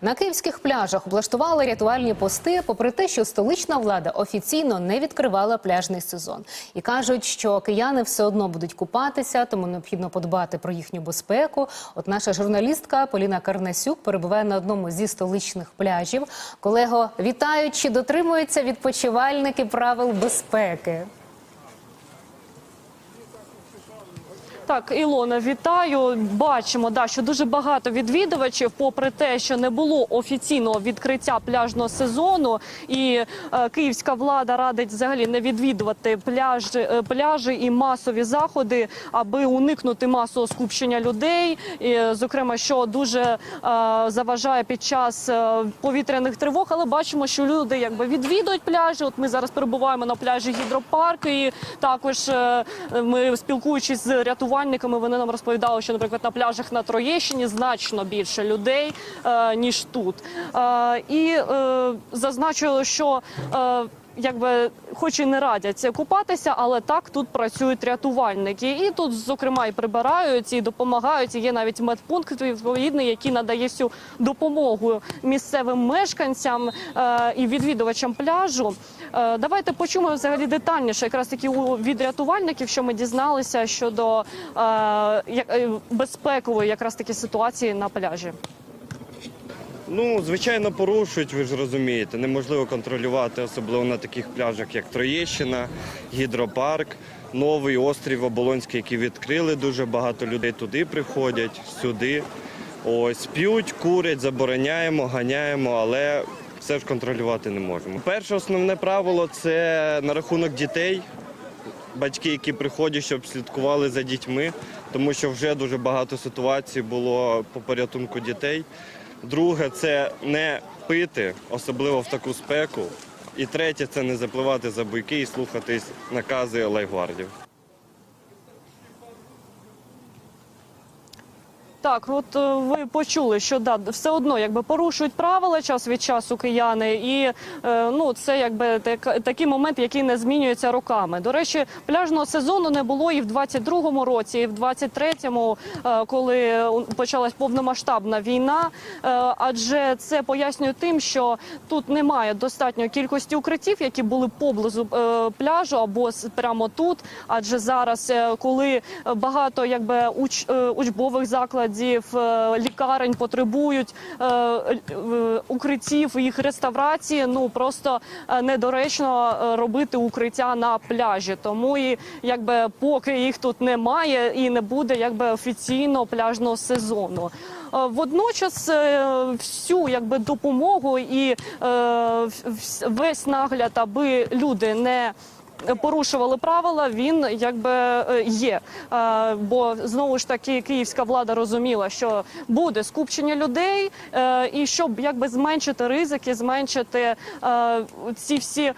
На київських пляжах облаштували рятувальні пости, попри те, що столична влада офіційно не відкривала пляжний сезон. І кажуть, що кияни все одно будуть купатися, тому необхідно подбати про їхню безпеку. От наша журналістка Поліна Карнасюк перебуває на одному зі столичних пляжів. Колего, вітають, чи дотримуються відпочивальники правил безпеки? Так, Ілона, вітаю. Бачимо, да, що дуже багато відвідувачів, попри те, що не було офіційного відкриття пляжного сезону, і е, київська влада радить взагалі не відвідувати пляжі, е, пляжі і масові заходи, аби уникнути масового скупчення людей. І, зокрема, що дуже е, заважає під час е, повітряних тривог. Але бачимо, що люди якби відвідують пляжі. От ми зараз перебуваємо на пляжі гідропарку, і також е, ми спілкуючись з рятувальниками, вони нам розповідали, що, наприклад, на пляжах на Троєщині значно більше людей е, ніж тут. Е, і е, зазначили, що Якби хоч і не радять купатися, але так тут працюють рятувальники. І тут, зокрема, і прибирають, і допомагають. Є навіть медпункт відповідний, який надає всю допомогу місцевим мешканцям е, і відвідувачам пляжу. Е, давайте почуємо взагалі детальніше, якраз таки від рятувальників, що ми дізналися щодо е, е, безпекової якраз таки ситуації на пляжі. Ну, звичайно, порушують, ви ж розумієте. Неможливо контролювати, особливо на таких пляжах, як Троєщина, гідропарк, новий острів Оболонський, який відкрили. Дуже багато людей туди приходять, сюди. Ось п'ють, курять, забороняємо, ганяємо, але все ж контролювати не можемо. Перше основне правило це на рахунок дітей. Батьки, які приходять, щоб слідкували за дітьми, тому що вже дуже багато ситуацій було по порятунку дітей. Друге це не пити, особливо в таку спеку. І третє це не запливати за буйки і слухатись накази лайфгвардів. Так, от е, ви почули, що да, все одно якби порушують правила час від часу кияни, і е, ну це якби так, такий момент, який не змінюється роками. До речі, пляжного сезону не було і в 22-му році, і в 23-му, е, коли почалась повномасштабна війна. Е, адже це пояснює тим, що тут немає достатньої кількості укриттів, які були поблизу е, пляжу або прямо тут. Адже зараз, е, коли багато якби уч, е, учбових закладів, е, лікарень потребують е, е, укриттів, їх реставрації, ну просто недоречно робити укриття на пляжі. Тому і якби поки їх тут немає і не буде якби офіційно пляжного сезону. Водночас всю якби допомогу і весь нагляд, аби люди не порушували правила, він якби е, є. Е, Бо знову ж таки київська влада розуміла, що буде скупчення людей, е, і щоб якби зменшити ризики, зменшити ці всі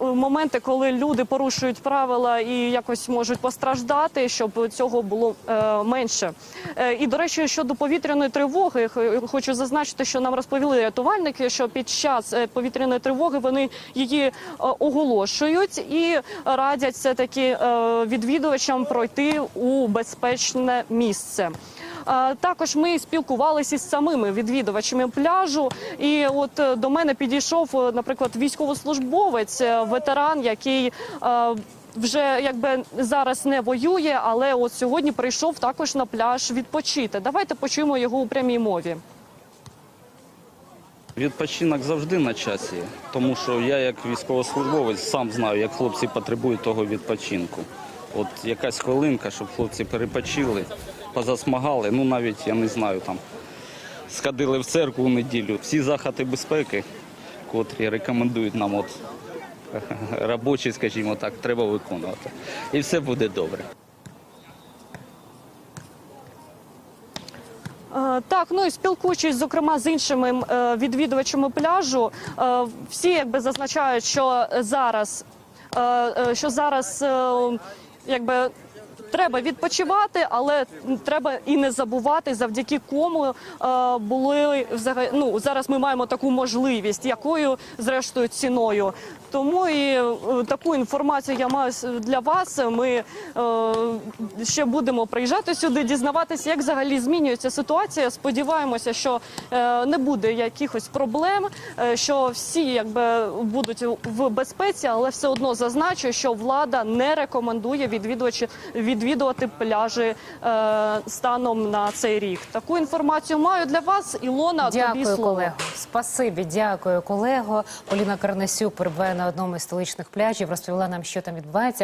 моменти, коли люди порушують правила і якось можуть постраждати, щоб цього було менше. І до речі, щодо повітряної тривоги, хочу зазначити, що нам розповіли рятувальники, що під час повітряної тривоги вони її оголошують і радять все таки е, відвідувачам пройти у безпечне місце. Е, Також ми спілкувалися з самими відвідувачами пляжу, і от е, до мене підійшов, наприклад, військовослужбовець, ветеран, який вже якби зараз не воює, але от сьогодні прийшов також на пляж відпочити. Давайте почуємо його у прямій мові. Відпочинок завжди на часі, тому що я, як військовослужбовець, сам знаю, як хлопці потребують того відпочинку. От якась хвилинка, щоб хлопці перепочили, позасмагали. Ну навіть я не знаю, там сходили в церкву у неділю. Всі заходи безпеки, котрі рекомендують нам, от робочі, скажімо так, треба виконувати. І все буде добре. Так, ну і спілкуючись, зокрема, з іншими е, відвідувачами пляжу, е, всі якби зазначають, що зараз, е, е, що зараз е, якби. Треба відпочивати, але треба і не забувати, завдяки кому е, були. Ну зараз ми маємо таку можливість, якою зрештою ціною. Тому і е, таку інформацію я маю для вас. Ми е, ще будемо приїжджати сюди, дізнаватися, як взагалі змінюється ситуація. Сподіваємося, що е, не буде якихось проблем, е, що всі якби будуть в безпеці, але все одно зазначу, що влада не рекомендує відвідувачі відвідувати пляжі е, станом на цей рік. Таку інформацію маю для вас. Ілона, тобі слово. колего. Спасибі, дякую, колего. Поліна Карнасюк перебуває на одному із столичних пляжів. Розповіла нам, що там відбувається.